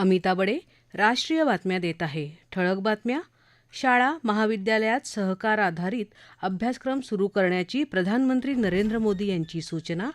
अमिता बडे राष्ट्रीय बातम्या देत आहे. ठळक बातम्या. शाळा महाविद्यालयात सहकार आधारित अभ्यासक्रम सुरू करण्याची प्रधानमंत्री नरेंद्र मोदी यांची सूचना.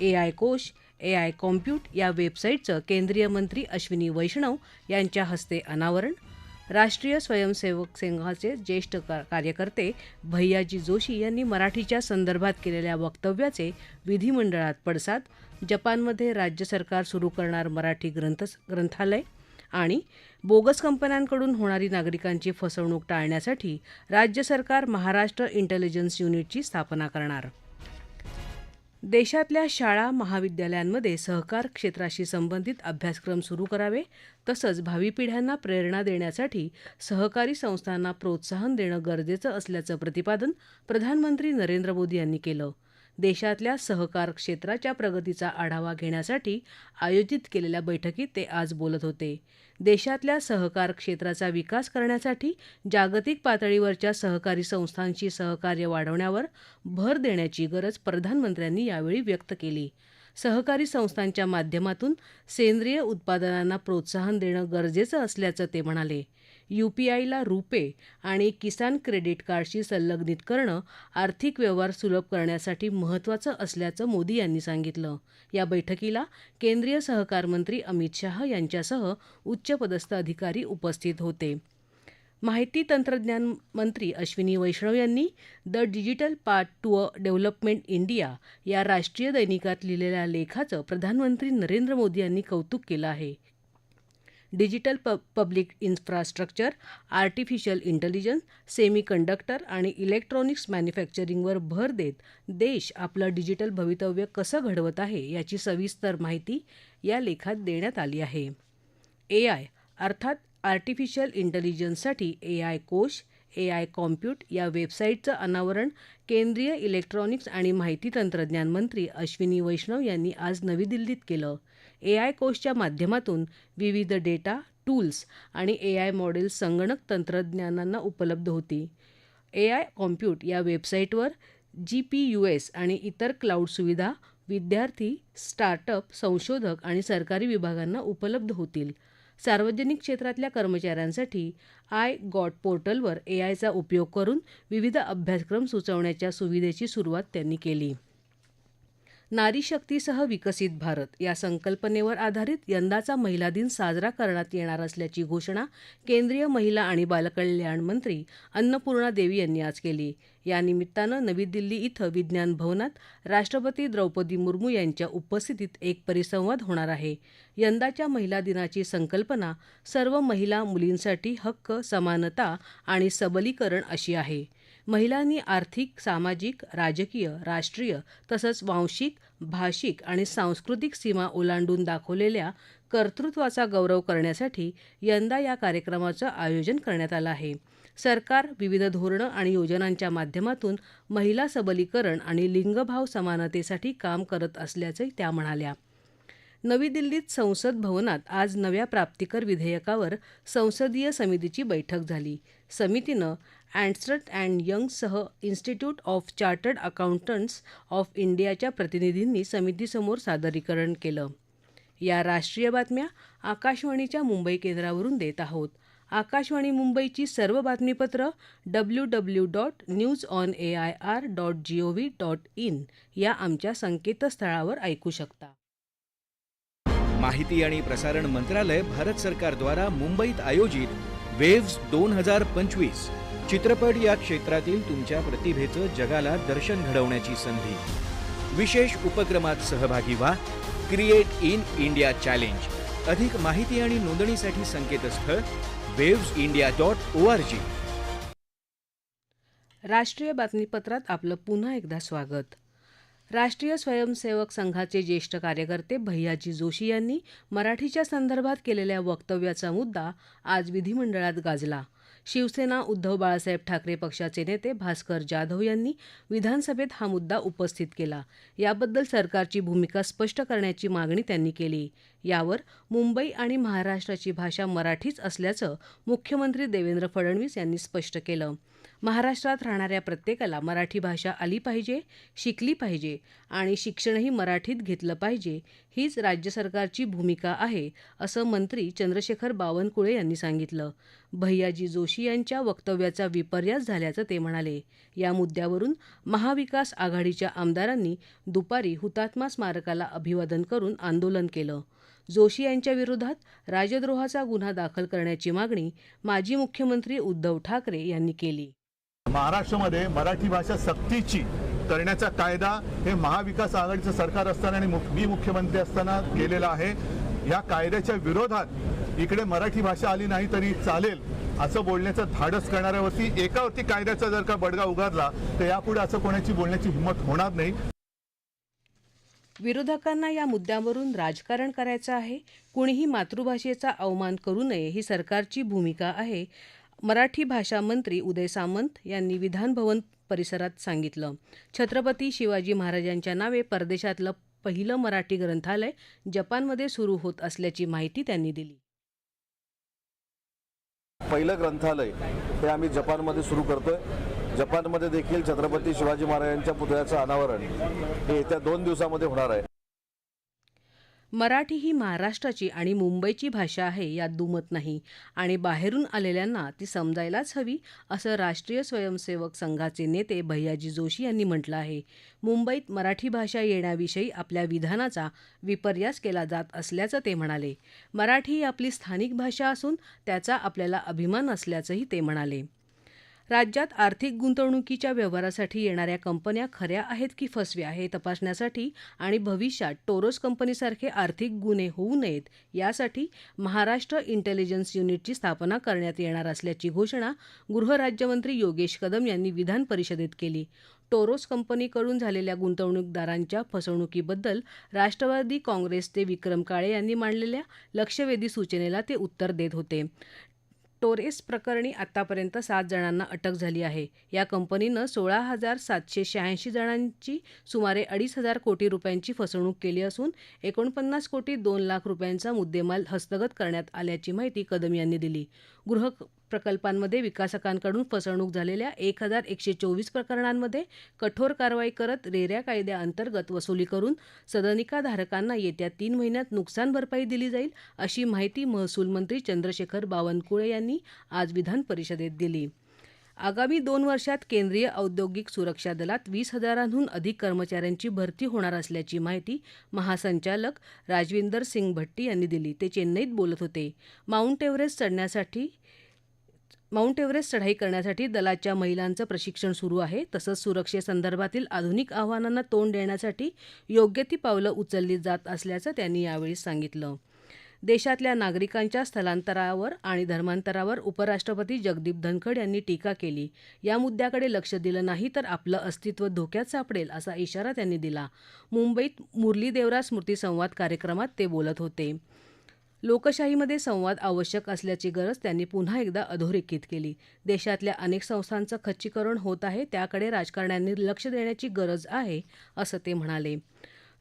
एआय कोश एआय कॉम्प्यूट या वेबसाईटचं केंद्रीय मंत्री अश्विनी वैष्णव यांच्या हस्ते अनावरण. राष्ट्रीय स्वयंसेवक संघाचे ज्येष्ठ का- कार्यकर्ते भैयाजी जोशी यांनी मराठीच्या संदर्भात केलेल्या वक्तव्याचे विधिमंडळात पडसाद. जपानमध्ये राज्य सरकार सुरू करणार मराठी ग्रंथ ग्रंथालय आणि बोगस कंपन्यांकडून होणारी नागरिकांची फसवणूक टाळण्यासाठी राज्य सरकार महाराष्ट्र इंटेलिजन्स युनिटची स्थापना करणार. देशातल्या शाळा महाविद्यालयांमध्ये सहकार क्षेत्राशी संबंधित अभ्यासक्रम सुरू करावे तसंच भावी पिढ्यांना प्रेरणा देण्यासाठी सहकारी संस्थांना प्रोत्साहन देणं गरजेचं असल्याचं प्रतिपादन प्रधानमंत्री नरेंद्र मोदी यांनी केलं. देशातल्या सहकार क्षेत्राच्या प्रगतीचा आढावा घेण्यासाठी आयोजित केलेल्या बैठकीत ते आज बोलत होते. देशातल्या सहकार क्षेत्राचा विकास करण्यासाठी जागतिक पातळीवरच्या सहकारी संस्थांशी सहकार्य वाढवण्यावर भर देण्याची गरज प्रधानमंत्र्यांनी यावेळी व्यक्त केली. सहकारी संस्थांच्या माध्यमातून सेंद्रिय उत्पादनांना प्रोत्साहन देणं गरजेचं असल्याचं ते म्हणाले. यूपीआयला रुपे आणि किसान क्रेडिट कार्डशी संलग्नित करणं आर्थिक व्यवहार सुलभ करण्यासाठी महत्त्वाचं असल्याचं मोदी यांनी सांगितलं. या बैठकीला केंद्रीय सहकार मंत्री अमित शाह यांच्यासह उच्चपदस्थ अधिकारी उपस्थित होते. माहिती तंत्रज्ञान मंत्री अश्विनी वैष्णव यांनी the digital part to a development India या राष्ट्रीय दैनिकात लिहिलेल्या लेखाचं प्रधानमंत्री नरेंद्र मोदी यांनी कौतुक केलं आहे. डिजिटल प public infrastructure artificial intelligence semiconductor आणि इलेक्ट्रॉनिक्स मॅन्युफॅक्चरिंगवर भर देत देश आपलं डिजिटल भवितव्य कसं घडवत आहे याची सविस्तर माहिती या लेखात देण्यात आली आहे. ए आय अर्थात आर्टिफिशियल इंटेलिजन्ससाठी एआय कोश एआय कॉम्प्यूट या वेबसाईटचं अनावरण केंद्रीय इलेक्ट्रॉनिक्स आणि माहिती तंत्रज्ञान मंत्री अश्विनी वैष्णव यांनी आज नवी दिल्लीत केलं. एआय कोशच्या माध्यमातून विविध डेटा टूल्स आणि एआय मॉडेल्स संगणक तंत्रज्ञानांना उपलब्ध होती. एआय कॉम्प्यूट या वेबसाईटवर जी पी यू एस आणि इतर क्लाउड सुविधा विद्यार्थी स्टार्टअप संशोधक आणि सरकारी विभागांना उपलब्ध होतील. सार्वजनिक क्षेत्रातल्या कर्मचाऱ्यांसाठी आय गॉट पोर्टलवर एआयचा उपयोग करून विविध अभ्यासक्रम सुचवण्याच्या सुविधेची सुरुवात त्यांनी केली. नारी शक्तीसह विकसित भारत या संकल्पनेवर आधारित यंदाचा महिला दिन साजरा करण्यात येणार असल्याची घोषणा केंद्रीय महिला आणि बालकल्याण मंत्री अन्नपूर्णा देवी यांनी आज केली. या निमित्तानं नवी दिल्ली इथं विज्ञान भवनात राष्ट्रपती द्रौपदी मुर्मू यांच्या उपस्थितीत एक परिसंवाद होणार आहे. यंदाच्या महिला दिनाची संकल्पना सर्व महिला मुलींसाठी हक्क समानता आणि सबलीकरण अशी आहे. महिलांनी आर्थिक सामाजिक राजकीय राष्ट्रीय तसंच वांशिक भाषिक आणि सांस्कृतिक सीमा ओलांडून दाखवलेल्या कर्तृत्वाचा गौरव करण्यासाठी यंदा या कार्यक्रमाचं आयोजन करण्यात आलं आहे. सरकार विविध धोरणं आणि योजनांच्या माध्यमातून महिला सबलीकरण आणि लिंगभाव समानतेसाठी काम करत असल्याचंही त्या म्हणाल्या. नवी दिल्लीत संसद भवनात आज नव्या प्राप्तिकर विधेयकावर संसदीय समितीची बैठक झाली. समितीनं अँडस्ट्रट and यंगसह Institute of Chartered Accountants of इंडियाच्या प्रतिनिधींनी समितीसमोर सादरीकरण केलं. या राष्ट्रीय बातम्या आकाशवाणीच्या मुंबई केंद्रावरून देत आहोत. आकाशवाणी मुंबईची सर्व बातमीपत्रं W W dot news on A I R dot G O V dot in या आमच्या संकेतस्थळावर ऐकू शकता. माहिती आणि प्रसारण मंत्रालय भारत सरकारद्वारा मुंबईत आयोजित वेव्स दोन हजार पंचवीस चित्रपट या क्षेत्रातील तुमच्या प्रतिभेचं जगाला दर्शन घडवण्याची संधी. विशेष उपक्रमात सहभागी व्हा. क्रिएट इन इंडिया चॅलेंज अधिक माहिती आणि नोंदणीसाठी संकेतस्थळ waves India dot O R G राष्ट्रीय बातमीपत्रात आपलं पुन्हा एकदा स्वागत. राष्ट्रीय स्वयंसेवक संघाचे ज्येष्ठ कार्यकर्ते भैयाजी जोशी यांनी मराठीच्या संदर्भात केलेल्या वक्तव्याचा मुद्दा आज विधिमंडळात गाजला. शिवसेना उद्धव बाळासाहेब ठाकरे पक्षाचे नेते भास्कर जाधव यांनी विधानसभेत हा मुद्दा उपस्थित केला. याबद्दल सरकारची भूमिका स्पष्ट करण्याची मागणी त्यांनी केली. यावर मुंबई आणि महाराष्ट्राची भाषा मराठीच असल्याचं मुख्यमंत्री देवेंद्र फडणवीस यांनी स्पष्ट केलं. महाराष्ट्रात राहणाऱ्या प्रत्येकाला मराठी भाषा आली पाहिजे शिकली पाहिजे आणि शिक्षणही मराठीत घेतलं पाहिजे हीच राज्य सरकारची भूमिका आहे असं मंत्री चंद्रशेखर बावनकुळे यांनी सांगितलं. भैयाजी जोशी यांच्या वक्तव्याचा विपर्यास झाल्याचं ते म्हणाले. या मुद्द्यावरून महाविकास आघाडीच्या आमदारांनी दुपारी हुतात्मा स्मारकाला अभिवादन करून आंदोलन केलं. जोशी यांच्या विरोधात राजद्रोहाचा गुन्हा दाखल करण्याची मागणी माजी मुख्यमंत्री उद्धव ठाकरे यांनी केली. महाराष्ट्रामध्ये मराठी भाषा सक्तीची करण्याचा कायदा हे महाविकास आघाडीचं सरकार असताना आणि मुख- मी मुख्यमंत्री असताना केलेला आहे. या कायद्याच्या विरोधात इकडे मराठी भाषा आली नाही तरी चालेल असं बोलण्याचं धाडस करणाऱ्यावरती एकावरती कायद्याचा जर का बडगा उगारला तर यापुढे असं कोणाची बोलण्याची हिंमत होणार नाही. विरोधकांना या मुद्द्यावरून राजकारण करायचं आहे. कुणीही मातृभाषेचा अवमान करू नये ही सरकारची भूमिका आहे. मराठी भाषा मंत्री उदय सामंत यांनी विधानभवन परिसरात सांगितलं. छत्रपती शिवाजी महाराजांच्या नावे परदेशातलं पहिलं मराठी ग्रंथालय जपानमध्ये सुरू होत असल्याची माहिती त्यांनी दिली. पहिलं ग्रंथालय हे आम्ही जपानमध्ये सुरू करतोय. जपानमध्ये देखील छत्रपती शिवाजी महाराजांच्या पुतळ्याचं अनावरण हे येत्या दोन दिवसामध्ये होणार आहे. मराठी ही महाराष्ट्राची आणि मुंबईची भाषा आहे यात दुमत नाही. आणि बाहेरून आलेल्यांना ती समजायलाच हवी असं राष्ट्रीय स्वयंसेवक संघाचे नेते भैयाजी जोशी यांनी म्हटलं आहे. मुंबईत मराठी भाषा येण्याविषयी आपल्या विधानाचा विपर्यास केला जात असल्याचं ते म्हणाले. मराठी ही आपली स्थानिक भाषा असून त्याचा आपल्याला अभिमान असल्याचंही ते म्हणाले. राज्यात आर्थिक गुंतवणुकीच्या व्यवहारासाठी येणाऱ्या कंपन्या खऱ्या आहेत की फसव्या हे तपासण्यासाठी आणि भविष्यात टोरोस कंपनीसारखे आर्थिक गुन्हे होऊ नयेत यासाठी महाराष्ट्र इंटेलिजन्स युनिटची स्थापना करण्यात येणार असल्याची घोषणा गृहराज्यमंत्री योगेश कदम यांनी विधान परिषदेत केली. टोरोस कंपनीकडून झालेल्या गुंतवणूकदारांच्या फसवणुकीबद्दल राष्ट्रवादी काँग्रेसचे विक्रम काळे यांनी मांडलेल्या लक्षवेधी सूचनेला ते उत्तर देत होते. टोरेस प्रकरणी आतापर्यंत सात जणांना अटक झाली आहे. या कंपनीनं सोळा हजार सातशे शहाऐंशी जणांची सुमारे अडीच हजार कोटी रुपयांची फसवणूक केली असून एकोणपन्नास कोटी दोन लाख रुपयांचा मुद्देमाल हस्तगत करण्यात आल्याची माहिती कदम यांनी दिली. गृह प्रकल्पांमध्ये विकासकांकडून फसवणूक झालेल्या एक हजार एकशे चोवीस प्रकरणांमध्ये कठोर कारवाई करत रेऱ्या कायद्याअंतर्गत वसुली करून सदनिकाधारकांना येत्या तीन महिन्यात नुकसान भरपाई दिली जाईल अशी माहिती महसूल मंत्री चंद्रशेखर बावनकुळे यांनी आज विधान परिषदेत दिली. आगामी दोन वर्षात केंद्रीय औद्योगिक सुरक्षा दलात वीस हजारांहून अधिक कर्मचाऱ्यांची भरती होणार असल्याची माहिती महासंचालक राजविंदर सिंग भट्टी यांनी दिली. ते चेन्नईत बोलत होते. माउंट एव्हरेस्ट चढण्यासाठी माउंट एव्हरेस्ट चढाई करण्यासाठी दलाच्या महिलांचं प्रशिक्षण सुरू आहे. तसंच सुरक्षेसंदर्भातील आधुनिक आव्हानांना तोंड देण्यासाठी योग्य ती पावलं उचलली जात असल्याचं त्यांनी यावेळी सांगितलं. देशातल्या नागरिकांच्या स्थलांतरावर आणि धर्मांतरावर उपराष्ट्रपती जगदीप धनखड यांनी टीका केली. या मुद्द्याकडे लक्ष दिलं नाही तर आपलं अस्तित्व धोक्यात सापडेल असा इशारा त्यांनी दिला. मुंबईत मुरली देवरा स्मृती संवाद कार्यक्रमात ते बोलत होते. लोकशाहीमध्ये संवाद आवश्यक असल्याची गरज त्यांनी पुन्हा एकदा अधोरेखित केली. देशातल्या अनेक संस्थांचं खच्चीकरण होत आहे त्याकडे राजकारण्यांनी लक्ष देण्याची गरज आहे असं ते म्हणाले.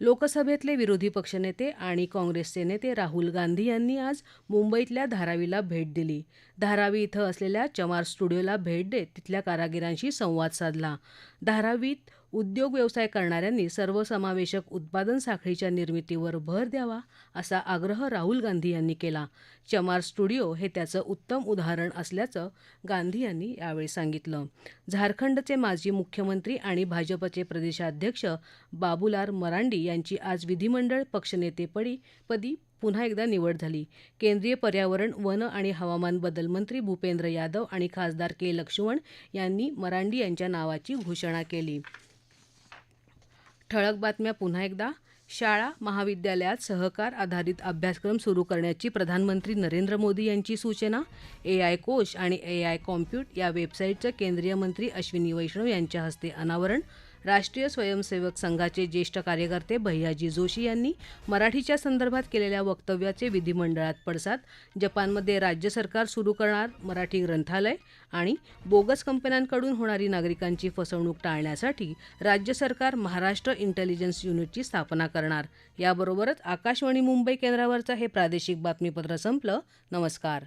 लोकसभेतले विरोधी पक्षनेते आणि काँग्रेसचे नेते राहुल गांधी यांनी आज मुंबईतल्या धारावीला भेट दिली. धारावी इथं असलेल्या चमार स्टुडिओला भेट देत तिथल्या कारागिरांशी संवाद साधला. धारावीत उद्योग व्यवसाय करणाऱ्यांनी सर्वसमावेशक उत्पादन साखळीच्या निर्मितीवर भर द्यावा असा आग्रह राहुल गांधी यांनी केला. चमार स्टुडिओ हे त्याचं उत्तम उदाहरण असल्याचं गांधी यांनी यावेळी सांगितलं. झारखंडचे माजी मुख्यमंत्री आणि भाजपचे प्रदेशाध्यक्ष बाबुलाल मरांडी यांची आज विधिमंडळ पक्षनेतेपदी पदी पुन्हा एकदा निवड झाली. केंद्रीय पर्यावरण वन आणि हवामान बदल मंत्री भूपेंद्र यादव आणि खासदार के लक्ष्मण यांनी मरांडी यांच्या नावाची घोषणा केली. ठळक बातम्या पुन्हा एकदा. शाळा महाविद्यालयात सहकार आधारित अभ्यासक्रम सुरू करण्याची प्रधानमंत्री नरेंद्र मोदी यांची सूचना. ए आय कोश आणि ए आय कॉम्प्युट या वेबसाईटचं केंद्रीय मंत्री अश्विनी वैष्णव यांच्या हस्ते अनावरण. राष्ट्रीय स्वयंसेवक संघाचे ज्येष्ठ कार्यकर्ते भैयाजी जोशी यांनी मराठीच्या संदर्भात केलेल्या वक्तव्याचे विधिमंडळात पडसाद. जपानमध्ये राज्य सरकार सुरू करणार मराठी ग्रंथालय आणि बोगस कंपन्यांकडून होणारी नागरिकांची फसवणूक टाळण्यासाठी राज्य सरकार महाराष्ट्र इंटेलिजन्स युनिटची स्थापना करणार. याबरोबरच आकाशवाणी मुंबई केंद्रावरचं हे प्रादेशिक बातमीपत्र संपलं. नमस्कार.